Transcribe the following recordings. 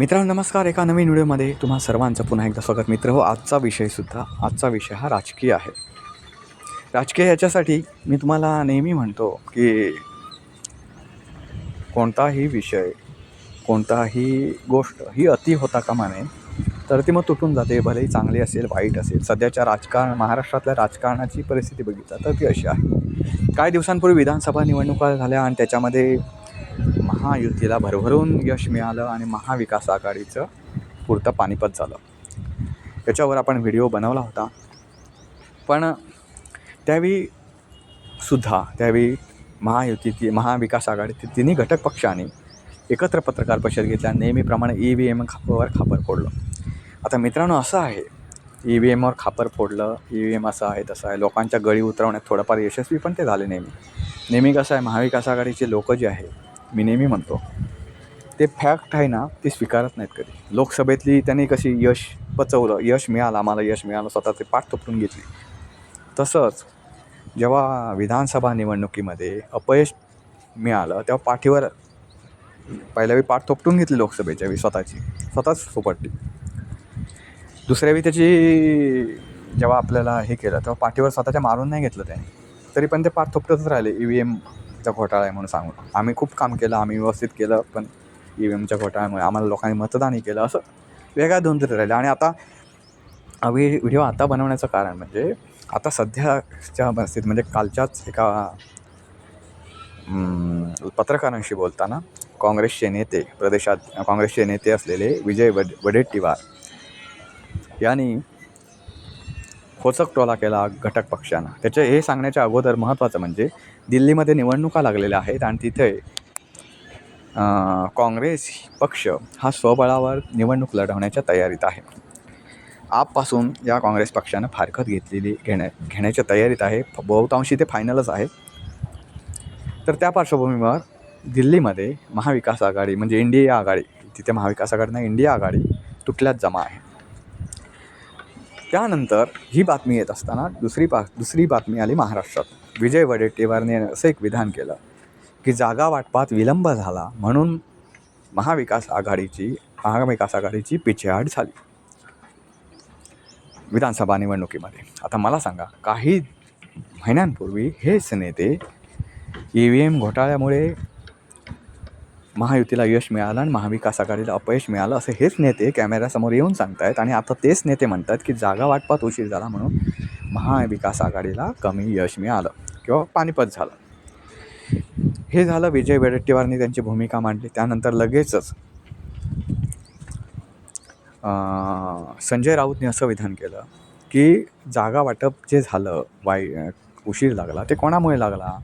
मित्रांनो नमस्कार. एका नवीन व्हिडिओमध्ये तुम्हा सर्वांचं पुन्हा एकदा स्वागत. मित्र हो आजचा विषयसुद्धा आजचा विषय हा राजकीय आहे. राजकीय याच्यासाठी मी तुम्हाला नेहमी म्हणतो की कोणताही विषय कोणताही गोष्ट ही अति होता कामा नये. तर ती मग तुटून जाते भलेही चांगली असेल वाईट असेल. सध्याच्या राजकारण महाराष्ट्रातल्या राजकारणाची परिस्थिती बघितली तर ती अशी आहे. काही दिवसांपूर्वी विधानसभा निवडणुका झाल्या आणि त्याच्यामध्ये महायुतीला भरभरून यश मिळालं आणि महाविकास आघाडीचं पुरतं पानिपत झालं. याच्यावर आपण व्हिडिओ बनवला होता. पण त्यावेळी सुद्धा त्यावेळी महायुती महाविकास आघाडीतील तिन्ही घटक पक्षांनी एकत्र पत्रकार परिषद घेतल्या. नेहमीप्रमाणे ई व्ही एम खापवर खापर फोडलं. आता मित्रांनो असं आहे. ई व्ही एमवर खापर फोडलं ई व्ही एम असं आहे तसं आहे. लोकांच्या गळी उतरवण्यात थोडंफार यशस्वी पण ते झाले नेहमी. नेहमी कसं आहे महाविकास आघाडीचे लोक जे आहे मी नेहमी म्हणतो ते फॅक्ट आहे ना ते स्वीकारत नाहीत कधी. लोकसभेतली त्यांनी कशी यश पचवलं यश मिळालं आम्हाला यश मिळालं स्वतः ते पाठ थोपटून घेतली. तसंच जेव्हा विधानसभा निवडणुकीमध्ये अपयश मिळालं तेव्हा पाठीवर पहिल्या वेळी पाठ थोपटून घेतली लोकसभेच्या वेळी स्वतःची स्वतःच फोपटली दुसऱ्या वेळी त्याची जेव्हा आपल्याला हे केलं तेव्हा पाठीवर स्वतःच्या मारून नाही घेतलं त्याने. तरी पण ते पाठ थोपटतच राहिले ई व्ही एम ईव्हीएमचा घोटाळा आहे म्हणून सांगून आम्ही खूप काम केलं आम्ही व्यवस्थित केलं पण ई व्ही एमच्या घोटाळ्यामुळे आम्हाला लोकांनी मतदानही केलं असं वेगळ्या दोन राहिलं. आणि आता आम्ही व्हिडिओ आता बनवण्याचं कारण म्हणजे आता सध्याच्या परिस्थितीत म्हणजे कालच्याच एका पत्रकारांशी बोलताना काँग्रेसचे नेते प्रदेशात काँग्रेसचे नेते असलेले विजय वड वडेट्टीवार यांनी खोचक टोला केला घटक पक्षांना. त्याचे हे सांगण्याच्या अगोदर महत्त्वाचं म्हणजे दिल्लीमध्ये निवडणुका लागलेल्या आहेत आणि तिथे काँग्रेस पक्ष हा स्वबळावर निवडणूक लढवण्याच्या तयारीत आहे. आपपासून या काँग्रेस पक्षानं फारकत घेतलेली घेण्या घेण्याच्या तयारीत आहे. बहुतांशी ते फायनलच आहे. तर त्या पार्श्वभूमीवर दिल्लीमध्ये महाविकास आघाडी म्हणजे इंडिया आघाडी तिथे महाविकास आघाडी नाही इंडिया आघाडी तुटल्यात जमा आहे. त्यानंतर ही बातमी येत असताना दुसरी बा दुसरी बातमी आली महाराष्ट्रात. विजय वडेट्टीवारने असं एक विधान केलं की जागा वाटपात विलंब झाला म्हणून महाविकास आघाडीची महाविकास आघाडीची पिछेहाट झाली. विधानसभा निवडणुकीमध्ये. आता मला सांगा काही महिन्यांपूर्वी हेच नेते ई व्ही एम घोटाळ्यामुळे महायुतीला यश मिळालं आणि महाविकास आघाडीला अपयश मिळालं असे हेच नेते कॅमेऱ्यासमोर येऊन सांगतायत आणि आता तेच नेते म्हणतात की जागा वाटपात उशीर झाला म्हणून महाविकास आघाडीला कमी यश मिळालं. किंवा पानिपत झालं. हे झालं विजय वडेट्टीवारनी त्यांची भूमिका मांडली. त्यानंतर लगेचच संजय राऊतने असं विधान केलं की जागा वाटप जे झालं वाई उशीर लागला ते कोणामुळे लागला?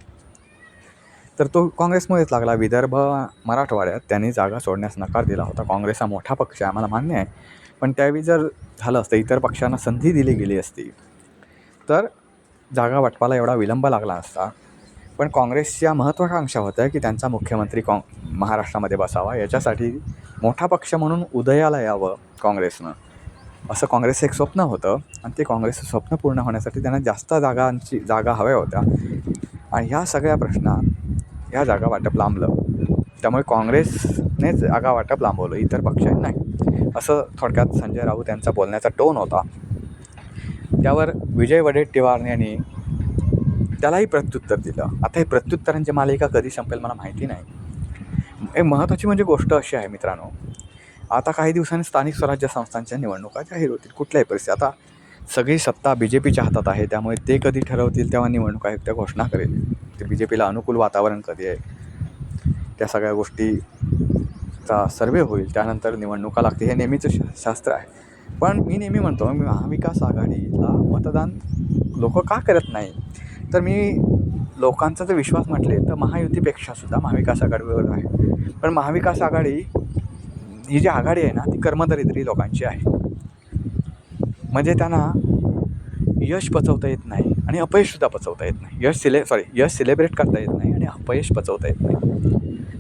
तर तो काँग्रेसमुळेच लागला. विदर्भ मराठवाड्यात त्यांनी जागा सोडण्यास नकार दिला होता. काँग्रेस हा मोठा पक्ष आहे आम्हाला मान्य आहे. पण त्यावेळी जर झालं असतं इतर पक्षांना संधी दिली गेली असती तर जागा वाटपाला एवढा विलंब लागला असता. पण काँग्रेसच्या महत्त्वाकांक्षा होत्या की त्यांचा मुख्यमंत्री काँ महाराष्ट्रामध्ये बसावा. याच्यासाठी मोठा पक्ष म्हणून उदयाला यावं काँग्रेसनं. असं काँग्रेसचं एक स्वप्न होतं. आणि ते काँग्रेसचं स्वप्न पूर्ण होण्यासाठी त्यांना जास्त जागांची जागा हव्या होत्या. आणि ह्या सगळ्या प्रश्ना ह्या जागा वाटप लांबलं. त्यामुळे काँग्रेसनेच जागा वाटप लांबवलं. इतर पक्षांनी नाही. असं थोडक्यात संजय राऊत यांचा बोलण्याचा टोन होता. त्यावर विजय वडेट्टीवार यांनी त्यालाही प्रत्युत्तर दिलं. आता हे प्रत्युत्तरांची मालिका कधी संपेल मला माहिती नाही. एक महत्त्वाची म्हणजे गोष्ट अशी आहे मित्रांनो आता काही दिवसांनी स्थानिक स्वराज्य संस्थांच्या निवडणुका जाहीर होतील कुठल्याही परिस्थिती आता सगळी सत्ता बी जे पीच्या हातात आहे त्यामुळे ते कधी ठरवतील तेव्हा निवडणूक आयोग त्या घोषणा करेल. ते बी जे पीला अनुकूल वातावरण कधी आहे त्या सगळ्या गोष्टीचा सर्वे होईल त्यानंतर निवडणुका लागते हे नेहमीचं शा शास्त्र आहे. पण मी नेहमी म्हणतो मी महाविकास आघाडीला मतदान लोक का करत नाही? तर मी लोकांचा जर विश्वास म्हटले तर महायुतीपेक्षा सुद्धा महाविकास आघाडीवर आहे. पण महाविकास आघाडी ही जी आघाडी आहे ना ती कर्मदरिद्री लोकांची आहे. म्हणजे त्यांना यश पचवता येत नाही आणि अपयशसुद्धा पचवता येत नाही. यश सिले सॉरी यश सेलिब्रेट करता येत नाही आणि अपयश पचवता येत नाही.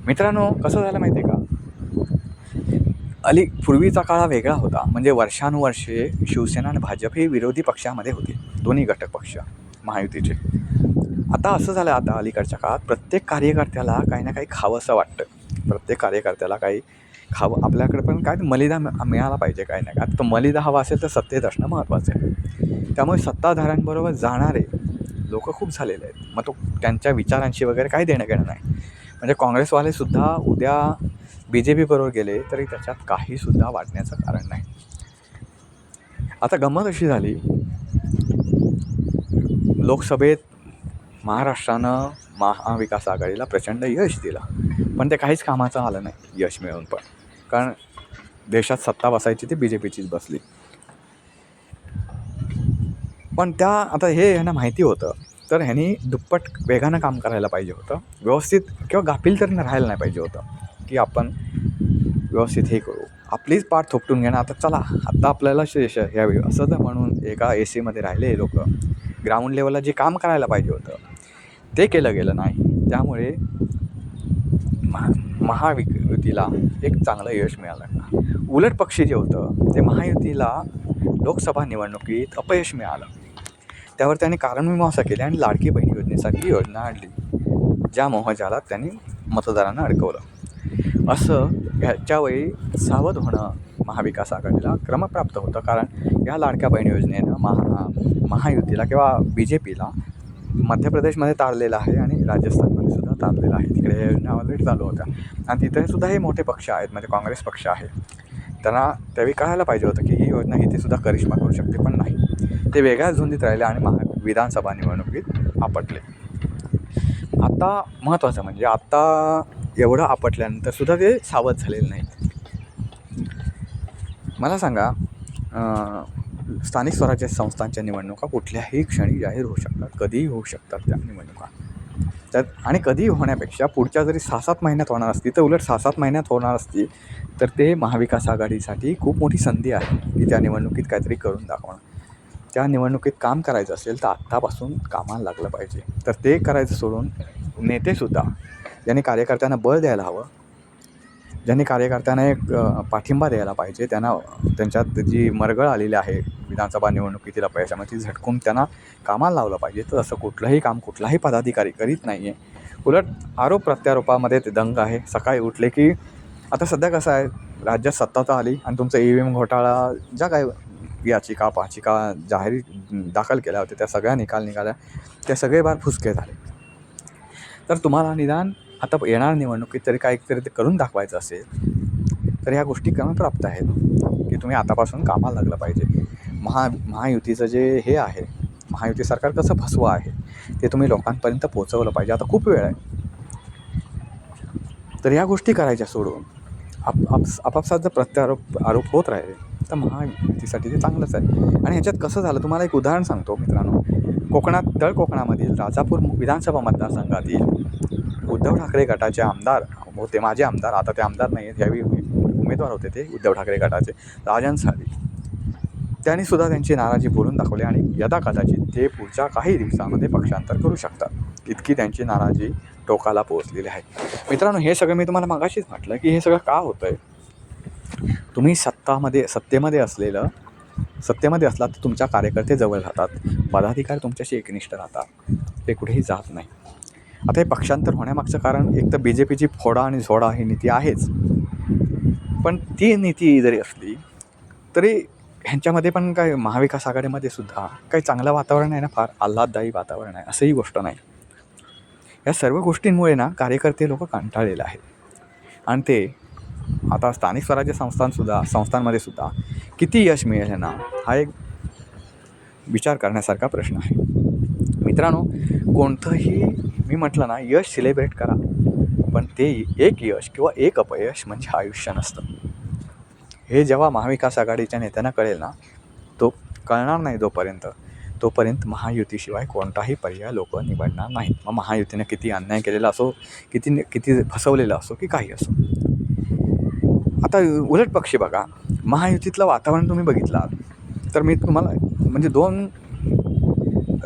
मित्रांनो कसं झालं माहिती आहे का? अली पूर्वीचा काळ हा वेगळा होता. म्हणजे वर्षानुवर्षे शिवसेना आणि भाजप हे विरोधी पक्षामध्ये होते. दोन्ही घटक पक्ष महायुतीचे. आता असं झालं आता अलीकडच्या काळात प्रत्येक कार्यकर्त्याला काही ना काही खावंसं वाटतं. प्रत्येक कार्यकर्त्याला काही खावं आपल्याकडे पण काय मलिदा मि- मिळाला पाहिजे काय नाही आता तो मलिदा हवा असेल तर सत्तेत असणं महत्त्वाचं आहे. त्यामुळे सत्ताधाऱ्यांबरोबर जाणारे लोक खूप झालेले आहेत. मग तो त्यांच्या विचारांशी वगैरे काही देणं घेणं नाही. म्हणजे काँग्रेसवाले सुद्धा उद्या बी जे पीबरोबर गेले तरी त्याच्यात काहीसुद्धा वाटण्याचं कारण नाही. आता गंमत अशी झाली लोकसभेत महाराष्ट्रानं महाविकास आघाडीला प्रचंड यश दिलं. पण ते काहीच कामाचं आलं नाही यश मिळून पण. कारण देशात सत्ता बसायची ती बी जे पीचीच बसली. पण त्या आता हे ह्यांना माहिती होतं तर ह्यांनी दुप्पट वेगानं काम करायला पाहिजे होतं. व्यवस्थित किंवा गाफील तर राहायला नाही पाहिजे होतं. की आपण व्यवस्थित हे करू. आपलीच पाठ थोपटून घेणं. आता चला आता आपल्याला शेष यावी असं तर म्हणून एका ए सीमध्ये राहिले लोक. ग्राउंड लेवलला जे काम करायला पाहिजे होतं ते केलं गेलं नाही. त्यामुळे महा महाविकृतीला एक चांगलं यश मिळालं उलट पक्षी जे होतं ते महायुतीला लोकसभा निवडणुकीत अपयश मिळालं. त्यावर त्यांनी कारणमीमांसा केली आणि लाडकी बहीण योजनेसारखी योजना आणली. ज्या मोहजाला त्यांनी मतदारांना अडकवलं. असं ह्याच्यावेळी सावध होणं महाविकास आघाडीला क्रमप्राप्त होतं. कारण या लाडक्या बहीण योजनेनं महा महायुतीला किंवा बी जे पीला मध्य प्रदेशमध्ये तारलेलं आहे आणि राजस्थानमध्ये सुद्धा तारलेलं आहे. तिकडे या योजना ऑलरेडी चालू होत्या. आणि तिथे सुद्धा हे मोठे पक्ष आहेत म्हणजे काँग्रेस पक्ष आहे. त्यांना त्यावेळी कळायला पाहिजे होतं की ही योजना इथे सुद्धा करिश्मा करू शकते पण नाही. ते वेगळ्याच झुंदीत राहिले आणि महा विधानसभा निवडणुकीत आपटले. आता महत्त्वाचं म्हणजे आत्ता एवढं आपटल्यानंतर सुद्धा ते सावध झालेले नाहीत. मला सांगा स्थानिक स्वराज्य संस्थांच्या निवडणुका कुठल्याही क्षणी जाहीर होऊ शकतात? कधीही होऊ शकतात त्या निवडणुका. त्यात आणि कधीही होण्यापेक्षा पुढच्या जरी सहा सात महिन्यात होणार असती तर उलट सहा सात महिन्यात होणार असती तर ते महाविकास आघाडीसाठी खूप मोठी संधी आहे की त्या निवडणुकीत काहीतरी करून दाखवणं. त्या निवडणुकीत काम करायचं असेल तर आत्तापासून कामाला लागलं पाहिजे. तर ते करायचं सोडून नेतेसुद्धा ज्यांनी कार्यकर्त्यांना बळ द्यायला हवं ज्यांनी कार्यकर्त्यांना एक पाठिंबा द्यायला पाहिजे त्यांना त्यांच्यात जी मरगळ आलेली आहे विधानसभा निवडणुकीतील अपयशामध्ये ती झटकून त्यांना कामाला लावलं पाहिजे. तर असं कुठलंही काम कुठलाही पदाधिकारी करीत नाही आहे उलट आरोप प्रत्यारोपामध्ये ते दंग आहे. सकाळी उठले की आता सध्या कसं आहे? राज्यात सत्ता तर आली आणि तुमचं ई व्ही एम घोटाळा ज्या काय याचिका पाचिका जाहीर दाखल केल्या होत्या त्या सगळ्या निकाल निघाल्या. ते सगळे बार फुसके झाले. तर तुम्हाला निदान आता येणार निवडणुकीत तरी काहीतरी ते करून दाखवायचं असेल तर ह्या गोष्टी क्रमप्राप्त आहेत. की तुम्ही आतापासून कामाला लागलं पाहिजे. महा महायुतीचं जे हे आहे महायुती सरकार कसं फसवं आहे ते तुम्ही लोकांपर्यंत पोचवलं पाहिजे. आता खूप वेळ आहे. तर या गोष्टी करायच्या सोडून आप आप आपापसात जर प्रत्यारोप आरोप होत राहिले तर महायुतीसाठी ते चांगलंच आहे. आणि ह्याच्यात कसं झालं तुम्हाला एक उदाहरण सांगतो मित्रांनो. कोकणात तळ कोकणामधील राजापूर विधानसभा मतदारसंघातील उद्धव ठाकरे गटाचे आमदार होते माझे आमदार. आता ते आमदार नाही आहेत यावेळी उमेदवार होते ते उद्धव ठाकरे गटाचे. राजन साळवी. त्यांनी सुद्धा त्यांची नाराजी बोलून दाखवली आणि यदा कदाचित ते पुढच्या काही दिवसामध्ये पक्षांतर करू शकतात. इतकी त्यांची नाराजी टोकाला पोहोचलेली आहे. मित्रांनो हे सगळं मी तुम्हाला मागाशीच म्हटलं की हे सगळं का होतं आहे तुम्ही सत्तामध्ये सत्तेमध्ये असलेलं सत्तेमध्ये असलात तर तुमच्या कार्यकर्ते जवळ राहतात. पदाधिकारी तुमच्याशी एकनिष्ठ राहतात. ते कुठेही जात नाही. आता हे पक्षांतर होण्यामागचं कारण एक तर बी जे पीची फोडा आणि झोडा ही नीती आहेच. पण ती नीती जरी असली तरी ह्यांच्यामध्ये पण काय महाविकास आघाडीमध्ये सुद्धा काही चांगलं वातावरण आहे ना फार आल्हाददायी वातावरण आहे असंही गोष्ट नाही. या सर्व गोष्टींमुळे ना कार्यकर्ते लोक कंटाळलेले आहेत. आणि ते आता स्थानिक स्वराज्य संस्थांसुद्धा संस्थांमध्ये सुद्धा किती यश मिळेल ना हा एक विचार करण्यासारखा प्रश्न आहे. मित्रांनो कोणतंही मी म्हटलं ना यश सेलिब्रेट करा. पण ते एक यश किंवा एक अपयश म्हणजे आयुष्य नसतं. हे जेव्हा महाविकास आघाडीच्या नेत्यांना कळेल ना तो कळणार नाही जोपर्यंत. तोपर्यंत महायुतीशिवाय कोणताही पर्याय लोक निवडणार नाहीत. मग महायुतीने किती अन्याय केलेला असो किती किती फसवलेलं असो की काही असो. आता उलट पक्षी बघा. महायुतीतलं वातावरण तुम्ही बघितला तर मी तुम्हाला म्हणजे दोन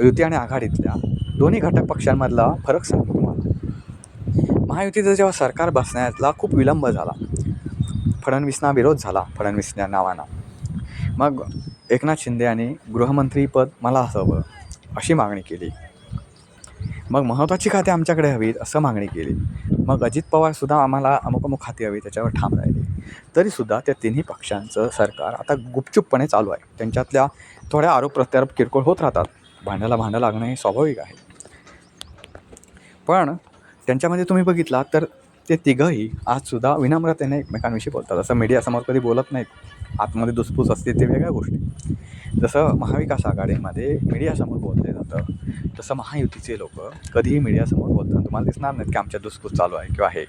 युती आणि आघाडीतल्या दोन्ही घटक पक्षांमधला फरक सांगतो तुम्हाला. महायुतीचं जेव्हा सरकार बसण्यातला खूप विलंब झाला. फडणवीसना विरोध झाला फडणवीस या नावानं. मग एकनाथ शिंदे यांनी गृहमंत्रीपद मला हवं अशी मागणी केली. मग महत्त्वाची खाते आमच्याकडे हवीत असं मागणी केली. मग अजित पवारसुद्धा आम्हाला अमुक अमुक खाती हवी त्याच्यावर ठाम राहिले. तरीसुद्धा त्या तिन्ही पक्षांचं सरकार आता गुपचूपपणे चालू आहे. त्यांच्यातल्या थोड्या आरोप प्रत्यारोप किरकोळ होत राहतात. भांड्याला भांडं लागणं हे स्वाभाविक आहे. पण त्यांच्यामध्ये तुम्ही बघितलात तर ते तिघंही आजसुद्धा विनम्रतेने एकमेकांविषयी बोलतात. असं मीडियासमोर कधी बोलत नाहीत. आतमध्ये दुसपूस असते ते वेगळ्या गोष्टी. जसं महाविकास आघाडीमध्ये मीडियासमोर बोलले जातं तसं महायुतीचे लोक कधीही मीडियासमोर बोलतात. तुम्हाला दिसणार नाहीत की आमच्या दुसपूस चालू आहे किंवा हे.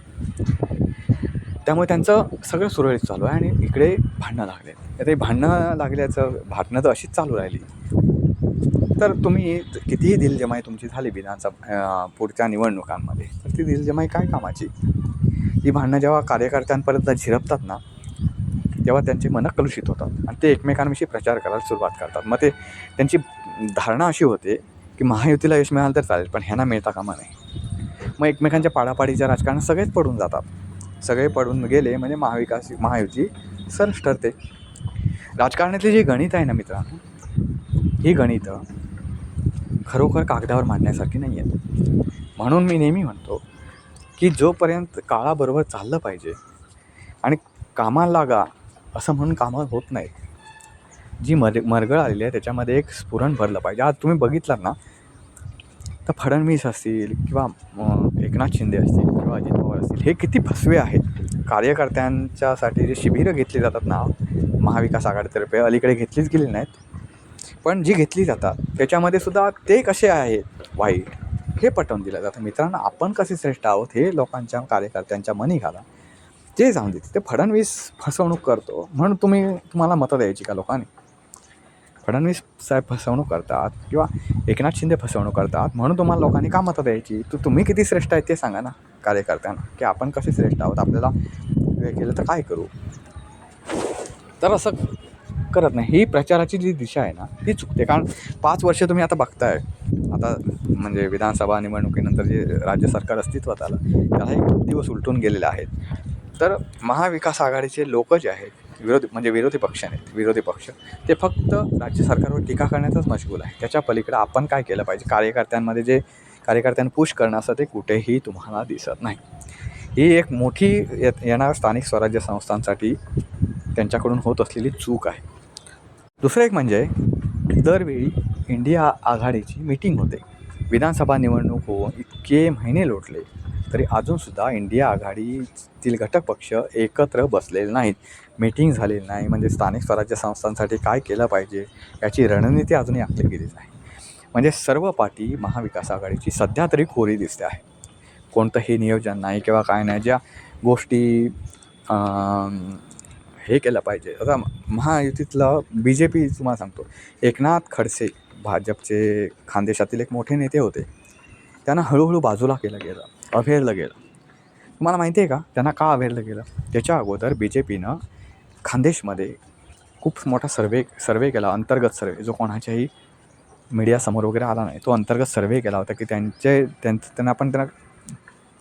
त्यामुळे त्यांचं सगळं सुरळीत चालू आहे आणि इकडे भांडणं लागले. आता भांडणं लागल्याचं भांडणं तर अशीच चालू राहिली. तर तुम्ही कितीही दिलजमाई तुमची झाली विधानसभा पुढच्या निवडणुकांमध्ये तर ती दिलजमाई काय कामाची? ही भांडणं जेव्हा कार्यकर्त्यांपर्यंत झिरपतात ना तेव्हा त्यांची मनं कलुषित होतात आणि ते एकमेकांविषयी प्रचार करायला सुरुवात करतात. मग ते त्यांची धारणा अशी होते की महायुतीला यश मिळालं तर चालेल पण ह्यांना मिळता कामा नाही मग एकमेकांच्या पाडापाडीच्या राजकारणात सगळेच पडून जातात. सगळे पडून गेले म्हणजे महाविकास महायुती सरस ठरते राजकारणातली जी गणित आहे ना मित्रांनो ही गणितं खरोखर कागदावर मांडण्यासारखी नाही आहेत. म्हणून मी नेहमी म्हणतो की जोपर्यंत काळाबरोबर चाललं पाहिजे आणि कामाला लागा असं म्हणून कामं होत नाहीत. जी मर मरगळ आलेली आहे त्याच्यामध्ये एक स्फुरण भरलं पाहिजे. आज तुम्ही बघितलात ना तर फडणवीस असतील किंवा एकनाथ शिंदे असतील किंवा अजित पवार असतील हे किती फसवे आहेत. कार्यकर्त्यांच्यासाठी जे शिबिरं घेतली जातात ना महाविकास आघाडीतर्फे अलीकडे घेतलीच गेली नाहीत. पण जी घेतली जातात त्याच्यामध्ये सुद्धा ते कसे आहेत? वाईट. हे पटवून दिलं जातं. मित्रांनो आपण कसे श्रेष्ठ आहोत हे लोकांच्या कार्यकर्त्यांच्या मनी घाला. ते जाऊन देते ते फडणवीस फसवणूक करतो. म्हणून तुम्ही तुम्हाला मतं द्यायची का लोकांनी? फडणवीस साहेब फसवणूक करतात किंवा एकनाथ शिंदे फसवणूक करतात म्हणून तुम्हाला लोकांनी का मतं द्यायची? तर तुम्ही किती श्रेष्ठ आहेत ते सांगा ना कार्यकर्त्यांना. की आपण कसे श्रेष्ठ आहोत? आपल्याला हे केलं तर काय करू? तर असं करत नाही. ही प्रचाराची जी दिशा आहे ना ती चुकते. कारण पाच वर्ष तुम्ही आता बघताय. आता म्हणजे विधानसभा निवडणुकीनंतर जे राज्य सरकार अस्तित्वात आलं त्याला एक दिवस उलटून गेलेले आहेत. तर महाविकास आघाडीचे लोक जे आहेत विरोधी म्हणजे विरोधी पक्ष आहेत विरोधी पक्ष ते फक्त राज्य सरकारवर टीका करण्यातच मशगूल आहे त्याच्या पलीकडे आपण काय केलं पाहिजे? कार्यकर्त्यांमध्ये जे कार्यकर्त्यांना पुश करणं असं ते कुठेही तुम्हाला दिसत नाही. ही एक मोठी येणार स्थानिक स्वराज्य संस्थांसाठी त्यांच्याकडून होत असलेली चूक आहे. दुसरं एक म्हणजे दरवेळी इंडिया आघाडीची मीटिंग होते. विधानसभा निवडणूक होऊन इतके महिने लोटले तरी अजूनसुद्धा इंडिया आघाडीतील घटक पक्ष एकत्र बसलेले नाहीत. मीटिंग झालेली नाही म्हणजे स्थानिक स्वराज्य संस्थांसाठी काय केलं पाहिजे याची रणनीती अजूनही आखली गेली नाही. म्हणजे सर्व पार्टी महाविकास आघाडीची सध्या तरी खोरी दिसते आहे. कोणतंही नियोजन नाही किंवा काय नाही ज्या गोष्टी हे केलं पाहिजे. आता महायुतीतलं बी जे पी तुम्हाला सांगतो. एकनाथ खडसे भाजपचे खानदेशातील एक मोठे नेते होते. त्यांना हळूहळू बाजूला केलं गेलं अभेरलं गेलं. तुम्हाला माहिती आहे का? त्यांना का अभेरलं गेलं? त्याच्या अगोदर बी जे पीनं खानदेशमध्ये खूप मोठा सर्वे सर्वे केला अंतर्गत सर्वे. जो कोणाच्याही मीडियासमोर वगैरे आला नाही तो अंतर्गत सर्वे केला होता की त्यांचे त्यांचं त्यांना आपण त्यांना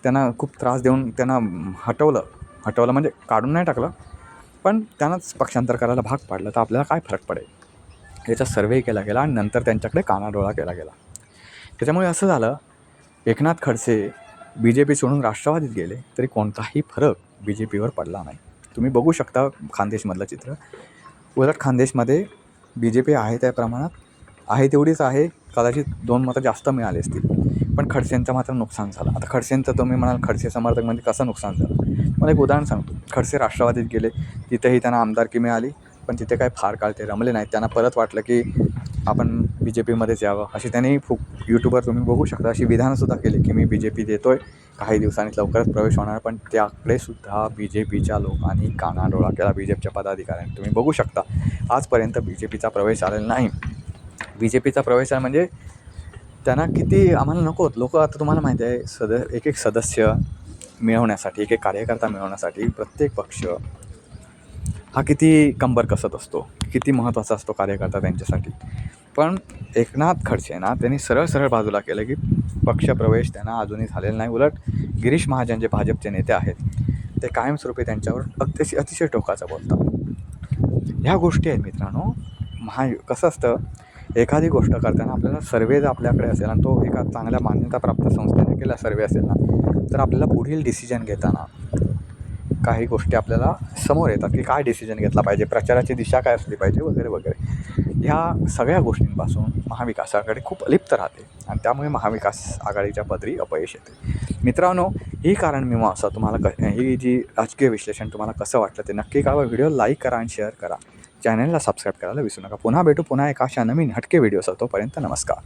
त्यांना खूप त्रास देऊन त्यांना हटवलं. हटवलं म्हणजे काढून नाही टाकलं पण त्यांनाच पक्षांतर करायला भाग पाडलं तर आपल्याला काय फरक पडेल? याचा सर्वे केला गेला आणि नंतर त्यांच्याकडे कानाडोळा केला गेला. त्याच्यामुळे असं झालं Eknath Khadse B J P सोडून राष्ट्रवादीत गेले तरी कोणताही फरक बी जे पीवर पडला नाही. तुम्ही बघू शकता खानदेशमधलं चित्र. उलट खानदेशमध्ये बी जे पी आहे त्या प्रमाणात. आहे तेवढीच आहे कदाचित दोन मतं जास्त मिळाली असतील. पण खडसेंचं मात्र नुकसान झालं. आता खडसेंचं तुम्ही म्हणाल खडसे समर्थक म्हणजे कसं नुकसान झालं? मला एक उदाहरण सांगतो. खडसे राष्ट्रवादीत गेले तिथेही त्यांना आमदारकी मिळाली पण तिथे काय फार काळ ते रमले नाहीत. त्यांना परत वाटलं की आपण बी जे पीमध्येच यावं. अशी त्यांनी फुक यूट्यूबवर तुम्ही बघू शकता अशी विधानंसुद्धा केली की मी बी जे पी देतो आहे काही दिवसांनी लवकरच प्रवेश होणार पण त्याकडे सुद्धा बी जे पीच्या लोकांनी कानाडोळा केला बी जे पीच्या पदाधिकाऱ्यांनी. तुम्ही बघू शकता आजपर्यंत बी जे पीचा प्रवेश आलेला नाही. बी जे पीचा प्रवेश आहे म्हणजे त्यांना किती आम्हाला नको लोक आता तुम्हाला माहिती आहे सद एक एक सदस्य मिळवण्यासाठी एक कार्यकर्ता मिळवण्यासाठी प्रत्येक पक्ष हा किती कंबर कसत असतो किती महत्त्वाचा असतो कार्यकर्ता त्यांच्यासाठी. पण एकनाथ खडसे ना त्यांनी सरळ सरळ बाजूला केलं की पक्षप्रवेश त्यांना अजूनही झालेला नाही. उलट गिरीश महाजन जे भाजपचे नेते आहेत ते कायमस्वरूपी त्यांच्यावर अतिशय अतिशय टोकाचं बोलतात. ह्या गोष्टी आहेत मित्रांनो महा कसं असतं एखादी गोष्ट करताना आपल्याला सर्वे जर आपल्याकडे असेल आणि तो एका चांगल्या मान्यताप्राप्त संस्थेने केला सर्वे असेल ना तर आपल्याला पुढील डिसिजन घेताना काही गोष्टी आपल्याला समोर येतात की काय डिसिजन घेतला पाहिजे प्रचाराची दिशा काय असली पाहिजे वगैरे वगैरे. ह्या सगळ्या गोष्टींपासून महाविकास आघाडी खूप अलिप्त राहते आणि त्यामुळे महाविकास आघाडीच्या पदरी अपयश येते. मित्रांनो ही कारण मी असं तुम्हाला क ही जी राजकीय विश्लेषण तुम्हाला कसं वाटलं ते नक्की कळवा. व्हिडिओ लाईक करा आणि शेअर करा. चॅनलला सबस्क्राईब करायला विसरू नका. पुन्हा भेटू पुन्हा एका अशा नवीन हटके व्हिडिओ तोपर्यंत नमस्कार.